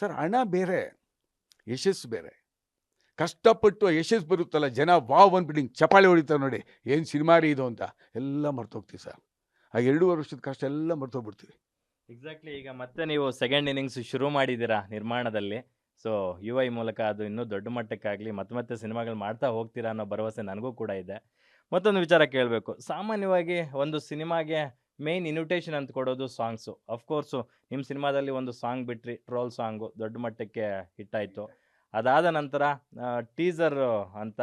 Sir, ಹಣ ಬೇರೆ, ಯಶಸ್ಸು ಬೇರೆ. ಕಷ್ಟಪಟ್ಟು ಯಶಸ್ಸು ಬರುತ್ತಲ್ಲ, ಜನ ವಾವ್ ಅಂದ್ಬಿಟ್ಟು ಹಿಂಗೆ ಚಪಾಳಿ ಹೊಡಿತಾರೆ ನೋಡಿ, ಏನು ಸಿನಿಮಾ ರೀ ಇದು ಅಂತ. ಎಲ್ಲ ಮರ್ತೋಗ್ತೀವಿ ಸರ್. ಆ ಎರಡೂವರೆ ವರ್ಷದ ಕಷ್ಟ ಎಲ್ಲ ಮರ್ತೋಗ್ಬಿಡ್ತೀವಿ. ಎಕ್ಸಾಕ್ಟ್ಲಿ ಈಗ ಮತ್ತೆ ನೀವು ಸೆಕೆಂಡ್ ಇನ್ನಿಂಗ್ಸ್ ಶುರು ಮಾಡಿದ್ದೀರಾ ನಿರ್ಮಾಣದಲ್ಲಿ. ಸೊ ಯು ಐ ಮೂಲಕ ಅದು ಇನ್ನೂ ದೊಡ್ಡ ಮಟ್ಟಕ್ಕಾಗಲಿ, ಮತ್ತೆ ಮತ್ತೆ ಸಿನಿಮಾಗಳು ಮಾಡ್ತಾ ಹೋಗ್ತೀರಾ ಅನ್ನೋ ಭರವಸೆ ನನಗೂ ಕೂಡ ಇದೆ. ಮತ್ತೊಂದು ವಿಚಾರ ಕೇಳಬೇಕು. ಸಾಮಾನ್ಯವಾಗಿ ಒಂದು ಸಿನಿಮಾಗೆ ಮೇನ್ ಇನ್ವಿಟೇಷನ್ ಅಂತ ಕೊಡೋದು ಸಾಂಗ್ಸು ಅಫ್ಕೋರ್ಸು ನಿಮ್ಮ ಸಿನಿಮಾದಲ್ಲಿ ಒಂದು ಸಾಂಗ್ ಬಿಟ್ರಿ ಟ್ರೋಲ್ ಸಾಂಗು ದೊಡ್ಡ ಮಟ್ಟಕ್ಕೆ ಹಿಟ್ಟಾಯಿತು ಅದಾದ ನಂತರ ಟೀಸರ್ ಅಂತ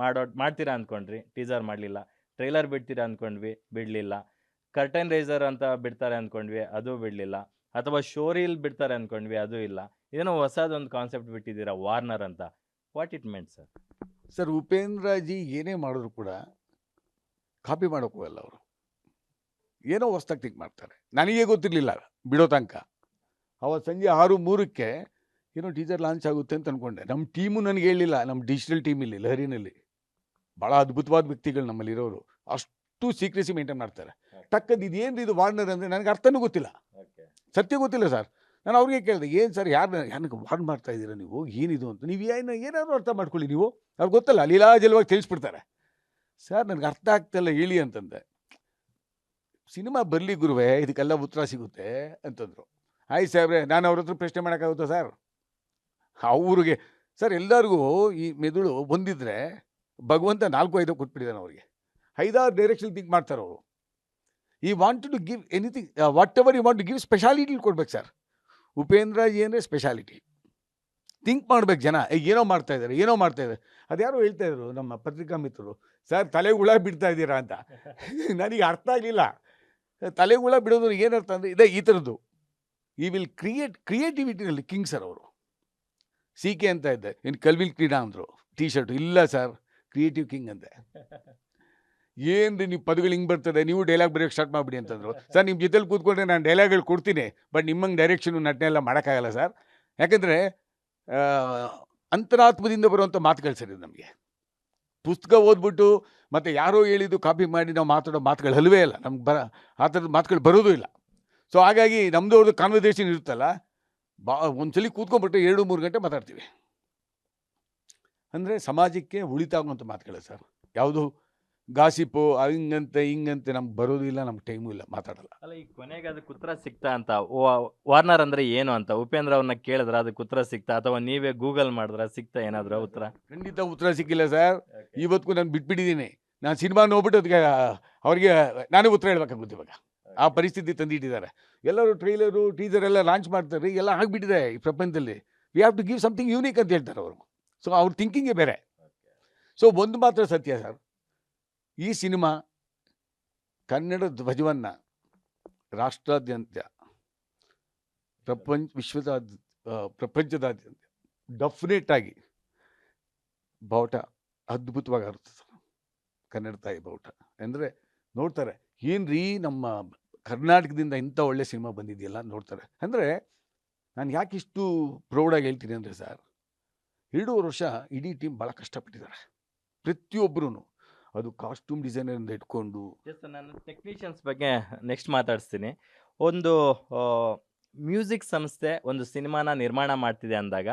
ಮಾಡೋ, ಮಾಡ್ತೀರಾ ಅಂದ್ಕೊಂಡ್ರಿ ಟೀಸರ್ ಮಾಡಲಿಲ್ಲ. ಟ್ರೈಲರ್ ಬಿಡ್ತೀರಾ ಅಂದ್ಕೊಂಡ್ವಿ ಬಿಡಲಿಲ್ಲ. ಕರ್ಟನ್ ರೇಸರ್ ಅಂತ ಬಿಡ್ತಾರೆ ಅಂದ್ಕೊಂಡ್ವಿ ಅದು ಬಿಡಲಿಲ್ಲ. ಅಥವಾ ಶೋರೀಲ್ ಬಿಡ್ತಾರೆ ಅಂದ್ಕೊಂಡ್ವಿ ಅದು ಇಲ್ಲ. ಏನೋ ಹೊಸದೊಂದು ಕಾನ್ಸೆಪ್ಟ್ ಬಿಟ್ಟಿದ್ದೀರಾ ವಾರ್ನರ್ ಅಂತ. What it meant sir sir Upendraji ಏನೇ ಮಾಡಿದ್ರು ಕೂಡ ಕಾಪಿ ಮಾಡೋಕ್ಕೂ ಹೋಗಲ್ಲ ಅವರು. ಏನೋ ಹೊಸ್ದಾಗಿ ಥಿಂಕ್ ಮಾಡ್ತಾರೆ. ನನಗೆ ಗೊತ್ತಿರಲಿಲ್ಲ ಬಿಡೋ ತನಕ. ಅವತ್ತು ಸಂಜೆ ಆರು ಮೂರಕ್ಕೆ ಏನೋ ಟೀಚರ್ ಲಾಂಚ್ ಆಗುತ್ತೆ ಅಂತ ಅಂದ್ಕೊಂಡೆ ನಮ್ಮ ಟೀಮು ನನಗೆ ಹೇಳಿಲ್ಲ ನಮ್ಮ ಡಿಜಿಟಲ್ ಟೀಮ್ ಇಲ್ಲಿ ಲಹರಿನಲ್ಲಿ. ಭಾಳ ಅದ್ಭುತವಾದ ವ್ಯಕ್ತಿಗಳು ನಮ್ಮಲ್ಲಿ ಇರೋರು. ಅಷ್ಟು ಸೀಕ್ರೆಸಿ ಮೇಂಟೈನ್ ಮಾಡ್ತಾರೆ. ಟಕ್ಕದ್ ಇದೇನು ಇದು ವಾರ್ನರ್ ಅಂದರೆ ನನಗೆ ಅರ್ಥನೂ ಗೊತ್ತಿಲ್ಲ. ಸತ್ಯ ಗೊತ್ತಿಲ್ಲ ಸರ್. ನಾನು ಅವ್ರಿಗೆ ಕೇಳಿದೆ ಏನು ಸರ್ ಯಾರು ಯಾಕೆ ವಾರ್ನ್ ಮಾಡ್ತಾ ಇದ್ದೀರಾ ನೀವು? ಏನಿದು ಅಂತ? ನೀವು ಏನು ಏನಾದರೂ ಅರ್ಥ ಮಾಡ್ಕೊಳ್ಳಿ ನೀವು. ಅವ್ರಿಗೆ ಗೊತ್ತಲ್ಲ ಲೀಲಾಜಲವಾಗಿ ತಿಳಿಸ್ಬಿಡ್ತಾರೆ. ಸರ್ ನನಗೆ ಅರ್ಥ ಆಗ್ತಲ್ಲ ಹೇಳಿ ಅಂತಂದೆ. ಸಿನಿಮಾ ಬರಲಿ ಗುರುವೆ, ಇದಕ್ಕೆಲ್ಲ ಉತ್ತರ ಸಿಗುತ್ತೆ ಅಂತಂದರು. ಆಯ್ತು ಸಾಹೇಬ್ರೆ, ನಾನು ಅವ್ರ ಹತ್ರ ಪ್ರಶ್ನೆ ಮಾಡೋಕ್ಕಾಗುತ್ತಾ ಸರ್? ಅವ್ರಿಗೆ, ಸರ್, ಎಲ್ಲರಿಗೂ ಈ ಮೆದುಳು ಬಂದಿದ್ದರೆ ಭಗವಂತ ನಾಲ್ಕು ಐದು ಕೊಟ್ಬಿಟ್ಟಿದ್ದಾನೆ ಅವ್ರಿಗೆ. ಐದಾರು ಡೈರೆಕ್ಷನ್ ಥಿಂಕ್ ಮಾಡ್ತಾರೆ ಅವರು. We want to give anything whatever you want to give speciality ಕೊಡ್ಬೇಕು ಸರ್. ಉಪೇಂದ್ರ ಏನೇ ಸ್ಪೆಷಾಲಿಟಿ ಥಿಂಕ್ ಮಾಡ್ಬೇಕು ಜನ. ಏನೋ ಮಾಡ್ತಾ ಇದ್ದಾರೆ ಏನೋ ಮಾಡ್ತಾ ಇದ್ದಾರೆ ಅದ್ಯಾರೋ ಹೇಳ್ತಾ ಇದ್ರು ನಮ್ಮ ಪತ್ರಿಕಾ ಮಿತ್ರರು. ಸರ್, ತಲೆ ಹುಳ ಬಿಡ್ತಾ ಇದ್ದೀರಾ ಅಂತ. ನನಗೆ ಅರ್ಥ ಆಗಲಿಲ್ಲ. ತಲೆ ಹುಳ ಬಿಡೋದು ಏನರ್ಥ ಅಂದರೆ, ಇದೇ ಈ ಥರದ್ದು. ಈ ವಿಲ್ ಕ್ರಿಯೇಟ್ ಕ್ರಿಯೇಟಿವಿಟಿನಲ್ಲಿ ಕಿಂಗ್ ಸರ್ ಅವರು. ಸಿ ಕೆ ಅಂತ ಇದ್ದೆ. ಇನ್ನು ಕಲ್ವಿಲ್ ಕ್ರೀಡಾ ಅಂದರು. ಟೀ ಶರ್ಟು ಇಲ್ಲ ಸರ್ ಕ್ರಿಯೇಟಿವ್ ಕಿಂಗ್ ಅಂತೆ ರೀ ನೀವು ಪದಗಳು ಹಿಂಗೆ ಬರ್ತದೆ? ನೀವು ಡೈಲಾಗ್ ಬರೆಯೋಕ್ಕೆ ಸ್ಟಾರ್ಟ್ ಮಾಡಿಬಿಡಿ ಅಂತಂದರು. ಸರ್ ನಿಮ್ಮ ಜೊತೆಲಿ ಕೂತ್ಕೊಂಡ್ರೆ ನಾನು ಡೈಲಾಗ್ಗಳು ಕೊಡ್ತೀನಿ ಬಟ್ ನಿಮ್ಮಂಗೆ ಡೈರೆಕ್ಷನು ನಟನೆ ಎಲ್ಲ ಮಾಡೋಕ್ಕಾಗಲ್ಲ ಸರ್ ಯಾಕಂದರೆ ಅಂತರಾತ್ಮದಿಂದ ಬರುವಂಥ ಮಾತುಗಳು ಸರ್ ಇದು ನಮಗೆ. ಪುಸ್ತಕ ಓದ್ಬಿಟ್ಟು ಮತ್ತು ಯಾರೋ ಹೇಳಿದ್ದು ಕಾಪಿ ಮಾಡಿ ನಾವು ಮಾತಾಡೋ ಮಾತುಗಳು ಹಲವೇ ಇಲ್ಲ ನಮ್ಗೆ ಬರ ಆ ಥರದ ಮಾತುಗಳು ಬರೋದೂ ಇಲ್ಲ. ಸೊ ಹಾಗಾಗಿ ನಮ್ಮದು ಅವ್ರದ್ದು ಕಾನ್ವರ್ಸೇಷನ್ ಇರುತ್ತಲ್ಲ, ಬಾ ಒಂದ್ಸಲಿ ಕೂತ್ಕೊಂಡ್ಬಿಟ್ಟು ಎರಡು, ಮೂರು ಗಂಟೆ ಮಾತಾಡ್ತೀವಿ. ಅಂದರೆ ಸಮಾಜಕ್ಕೆ ಉಳಿತಾಗುವಂಥ ಮಾತುಗಳು ಸರ್. ಯಾವುದು? ಗಾಸಿಪು ಹಿಂಗಂತೆ ಹಿಂಗಂತೆ ನಮ್ಗೆ ಬರೋದಿಲ್ಲ ನಮ್ಗೆ ಟೈಮು ಇಲ್ಲ ಮಾತಾಡಲ್ಲ. ಅಲ್ಲ ಈ ಕೊನೆಗೆ ಅದಕ್ಕೆ ಉತ್ತರ ಸಿಗ್ತಾ ಅಂತ ವಾರ್ನರ್ ಅಂದ್ರೆ ಏನು ಅಂತ ಉಪೇಂದ್ರ ಅವ್ರನ್ನ ಕೇಳಿದ್ರೆ ಅದಕ್ಕೆ ಉತ್ತರ ಸಿಗ್ತಾ ಅಥವಾ ನೀವೇ ಗೂಗಲ್ ಮಾಡಿದ್ರೆ ಸಿಕ್ತಾ ಏನಾದರೂ ಉತ್ತರ? ಖಂಡಿತ ಉತ್ತರ ಸಿಕ್ಕಿಲ್ಲ ಸರ್. ಇವತ್ತಿಗೂ ನಾನು ಬಿಟ್ಬಿಟ್ಟಿದ್ದೀನಿ. ನಾನು ಸಿನಿಮಾ ನೋಡ್ಬಿಟ್ಟು ಅದಕ್ಕೆ ಅವ್ರಿಗೆ ನಾನೇ ಉತ್ತರ ಹೇಳ್ಬೇಕಾಗುತ್ತೆ ಇವಾಗ. ಆ ಪರಿಸ್ಥಿತಿ ತಂದಿಟ್ಟಿದ್ದಾರೆ. ಎಲ್ಲರೂ ಟ್ರೈಲರು ಟೀಸರ್ ಎಲ್ಲ ಲಾಂಚ್ ಮಾಡ್ತಾರೆ ಎಲ್ಲ ಆಗಿಬಿಟ್ಟಿದೆ ಈ ಪ್ರಪಂಚದಲ್ಲಿ. We have to give something unique ಅಂತ ಹೇಳ್ತಾರೆ ಅವರು. ಸೊ ಅವ್ರ ಥಿಂಕಿಂಗೇ ಬೇರೆ. ಸೊ ಒಂದು ಮಾತ್ರ ಸತ್ಯ ಸರ್. ಈ ಸಿನಿಮಾ ಕನ್ನಡ ಧ್ವಜವನ್ನು ರಾಷ್ಟ್ರಾದ್ಯಂತ, ಪ್ರಪಂಚ ವಿಶ್ವದ ಪ್ರಪಂಚದಾದ್ಯಂತ ಡೆಫಿನೆಟ್ ಆಗಿ ಬಾವುಟ ಅದ್ಭುತವಾಗಿ ಆರುತ್ತೆ ಕನ್ನಡ ತಾಯಿ ಬಾವುಟ. ಅಂದರೆ ನೋಡ್ತಾರೆ, ಏನ್ರೀ ನಮ್ಮ ಕರ್ನಾಟಕದಿಂದ ಇಂಥ ಒಳ್ಳೆ ಸಿನಿಮಾ ಬಂದಿದೆಯಲ್ಲ ನೋಡ್ತಾರೆ. ಅಂದರೆ ನಾನು ಯಾಕೆ ಇಷ್ಟು ಪ್ರೌಡಾಗಿ ಹೇಳ್ತೀನಿ ಅಂದರೆ ಸರ್, ಎರಡೂವರೆ ವರ್ಷ ಇಡೀ ಟೀಮ್ ಭಾಳ ಕಷ್ಟಪಟ್ಟಿದ್ದಾರೆ. ಪ್ರತಿಯೊಬ್ಬರೂ ಅದು ಕಾಸ್ಟ್ಯೂಮ್ ಡಿಸೈನರಿಂದ ಇಟ್ಕೊಂಡು. ಜಸ್ಟ್ ನಾನು ಟೆಕ್ನಿಷಿಯನ್ಸ್ ಬಗ್ಗೆ ನೆಕ್ಸ್ಟ್ ಮಾತಾಡಿಸ್ತೀನಿ. ಒಂದು ಮ್ಯೂಸಿಕ್ ಸಂಸ್ಥೆ ಒಂದು ಸಿನಿಮಾನ ನಿರ್ಮಾಣ ಮಾಡ್ತಿದೆ ಅಂದಾಗ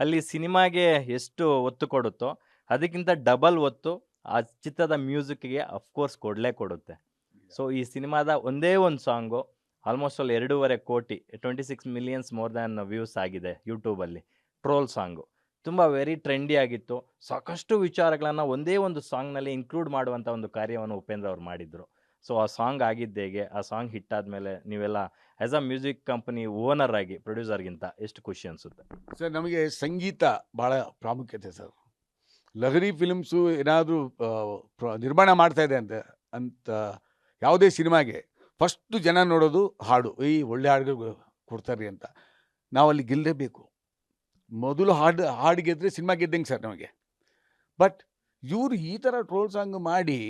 ಅಲ್ಲಿ ಸಿನಿಮಾಗೆ ಎಷ್ಟು ಒತ್ತು ಕೊಡುತ್ತೋ ಅದಕ್ಕಿಂತ ಡಬಲ್ ಒತ್ತು ಆ ಚಿತ್ರದ ಮ್ಯೂಸಿಕ್ಗೆ ಅಫ್ಕೋರ್ಸ್ ಕೊಡಲೇ ಕೊಡುತ್ತೆ. ಸೊ ಈ ಸಿನಿಮಾದ ಒಂದೇ ಒಂದು ಸಾಂಗು ಆಲ್ಮೋಸ್ಟ್ ಅಲ್ಲಿ ಎರಡೂವರೆ crore twenty six millions more than views ಆಗಿದೆ ಯೂಟ್ಯೂಬಲ್ಲಿ ಟ್ರೋಲ್ ಸಾಂಗು. ತುಂಬ ವೆರಿ ಟ್ರೆಂಡಿ ಆಗಿತ್ತು. ಸಾಕಷ್ಟು ವಿಚಾರಗಳನ್ನು ಒಂದೇ ಒಂದು ಸಾಂಗ್ನಲ್ಲಿ ಇನ್ಕ್ಲೂಡ್ ಮಾಡುವಂಥ ಒಂದು ಕಾರ್ಯವನ್ನು ಉಪೇಂದ್ರ ಅವರು ಮಾಡಿದ್ರು. ಸೊ ಆ ಸಾಂಗ್ ಆಗಿದ್ದೇಗೆ ಆ ಸಾಂಗ್ ಹಿಟ್ ಆದಮೇಲೆ ನೀವೆಲ್ಲ as a music company owner ಆಗಿ ಪ್ರೊಡ್ಯೂಸರ್ಗಿಂತ ಎಷ್ಟು ಖುಷಿ ಅನಿಸುತ್ತೆ? ಸರ್, ನಮಗೆ ಸಂಗೀತ ಭಾಳ ಪ್ರಾಮುಖ್ಯತೆ ಸರ್. ಲಹರಿ ಫಿಲ್ಮ್ಸು ಏನಾದರೂ ನಿರ್ಮಾಣ ಮಾಡ್ತಾ ಇದೆ ಅಂತ ಅಂತ ಯಾವುದೇ ಸಿನಿಮಾಗೆ ಫಸ್ಟು ಜನ ನೋಡೋದು ಹಾಡು ಈ ಒಳ್ಳೆ ಹಾಡುಗಳು ಕೊಡ್ತಾರೆ ಅಂತ. ನಾವಲ್ಲಿ ಗೆಲ್ಲಲೇಬೇಕು. ಮೊದಲು ಹಾಡು ಹಾಡು ಗೆದ್ದರೆ ಸಿನಿಮಾ ಗೆದ್ದಂಗೆ ಸರ್ ನಮಗೆ. ಬಟ್ ಇವರು ಈ ಥರ ಟ್ರೋಲ್ ಸಾಂಗ್ ಮಾಡಿ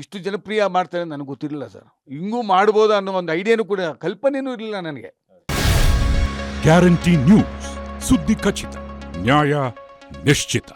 ಇಷ್ಟು ಜನಪ್ರಿಯ ಮಾಡ್ತಾರೆ ನನಗೆ ಗೊತ್ತಿರಲಿಲ್ಲ ಸರ್. ಹಿಂಗೂ ಮಾಡ್ಬೋದು ಅನ್ನೋ ಒಂದು ಐಡಿಯಾನೂ ಕೂಡ ಕಲ್ಪನೆಯೂ ಇರಲಿಲ್ಲ ನನಗೆ. ಗ್ಯಾರಂಟಿ ನ್ಯೂಸ್ ಸುದ್ದಿ ಖಚಿತ, ನ್ಯಾಯ ನಿಶ್ಚಿತ.